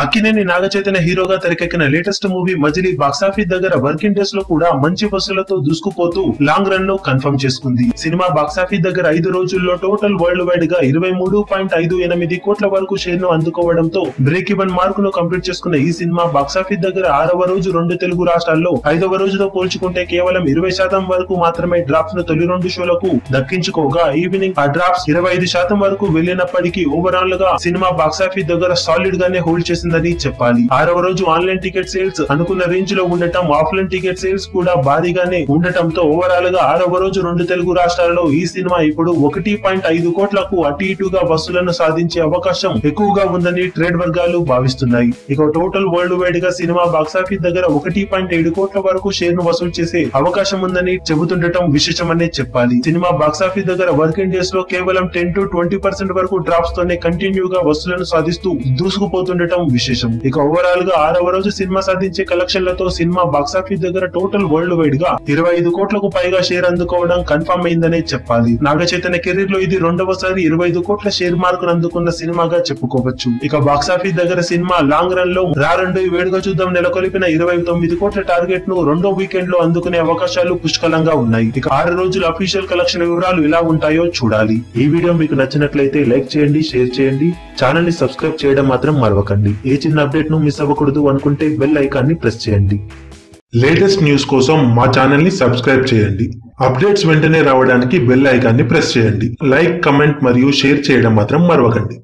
అక్కినేని నాగచైతన్య హీరోగా తెరకెక్కిన latest movie Majili box office దగ్గర వర్కింగ్ డేస్లో కూడా మంచి వసూలతో దూసుకుపోతూ లాంగ్ రన్ను కన్ఫర్మ్ చేసుకుంది. సినిమా బాక్సాఫీస్ దగ్గర ఐదు రోజుల్లో టోటల్ వరల్డ్ వైడ్గా ఇరవై మూడు పాయింట్ ఐదు ఎనిమిది కోట్ల వరకు షేర్ను అందుకోవడంతో బ్రేక్ ఇవన్ మార్క్ను కంప్లీట్ చేసుకున్న ఈ సినిమా బాక్సాఫీస్ దగ్గర ఆరవ రోజు రెండు తెలుగు రాష్ట్రాల్లో ఐదవ రోజుతో పోల్చుకుంటే కేవలం ఇరవై శాతం వరకు మాత్రమే డ్రాప్స్ను తొలి రెండు షోలకు దక్కించుకోగా ఈవినింగ్ ఆ డ్రాప్స్ ఇరవై ఐదు శాతం వరకు వెళ్ళినప్పటికీ ఓవరాల్గా సినిమా బాక్సాఫీస్ దగ్గర సాలిడ్ గానే హోల్డ్ చేసి చేసిందని చెప్పాలి. ఆరవ రోజు ఆన్లైన్ టికెట్ సేల్స్ అనుకున్న రేంజ్లో ఉండటం ఆఫ్లైన్ టికెట్ సేల్స్ కూడా భారీగానే ఉండటంతో ఓవరాల్గా ఆరవ రోజు రెండు తెలుగు రాష్ట్రాల్లో ఈ సినిమా ఇప్పుడు ఒకటి పాయింట్ ఐదు కోట్లకు అటు ఇటుగా వసూలను సాధించే అవకాశం ఎక్కువగా ఉందని ట్రేడ్ వర్గాలు భావిస్తున్నాయి. ఇక టోటల్ వరల్డ్ వైడ్గా సినిమా బాక్సాఫీస్ దగ్గర ఒకటి పాయింట్ ఏడు కోట్ల వరకు షేర్ను వసూలు చేసే అవకాశం ఉందని చెబుతుండటం విశేషమనే చెప్పాలి. సినిమా బాక్సాఫీస్ దగ్గర వర్కింగ్ డేస్లో కేవలం టెన్ టు ట్వంటీ పర్సెంట్ వరకు డ్రాప్స్ తోనే కంటిన్యూగా వసూలను సాధిస్తూ దూసుకుపోతుండటం విశేషం. ఇక ఓవరాల్గా ఆరవ రోజు సినిమా సాధించే కలెక్షన్లతో సినిమా బాక్సాఫీస్ దగ్గర టోటల్ వరల్డ్ వైడ్గా ఇరవై ఐదు కోట్లకు పైగా షేర్ అందుకోవడం కన్ఫర్మ్ అయిందనే చెప్పాలి. నాగ చైతన్య కెరీర్లో ఇది రెండవసారి ఇరవై ఐదు కోట్ల షేర్ మార్క్ అందుకున్న సినిమాగా చెప్పుకోవచ్చు. ఇక బాక్సాఫీస్ దగ్గర సినిమా లాంగ్ రన్లో రా రెండు వేడుగా చూద్దాం నెలకొల్పిన ఇరవై తొమ్మిది కోట్ల టార్గెట్ను రెండో వీకెండ్లో అందుకునే అవకాశాలు పుష్కలంగా ఉన్నాయి. ఇక ఆరు రోజుల అఫీషియల్ కలెక్షన్ వివరాలు ఎలా ఉంటాయో చూడాలి. ఈ వీడియో మీకు నచ్చినట్లయితే లైక్ చేయండి షేర్ చేయండి. ఛానల్ని సబ్స్క్రైబ్ చేయడం మాత్రం మరవకండి. ఏ చిన్న అప్డేట్ను మిస్ అవ్వకూడదు అనుకుంటే బెల్ ఐకాన్ని ప్రెస్ చేయండి. లేటెస్ట్ న్యూస్ కోసం మా ఛానల్ని సబ్స్క్రైబ్ చేయండి. అప్డేట్స్ వెంటనే రావడానికి బెల్ ఐకాన్ని ప్రెస్ చేయండి. లైక్ కమెంట్ మరియు షేర్ చేయడం మాత్రం మరవకండి.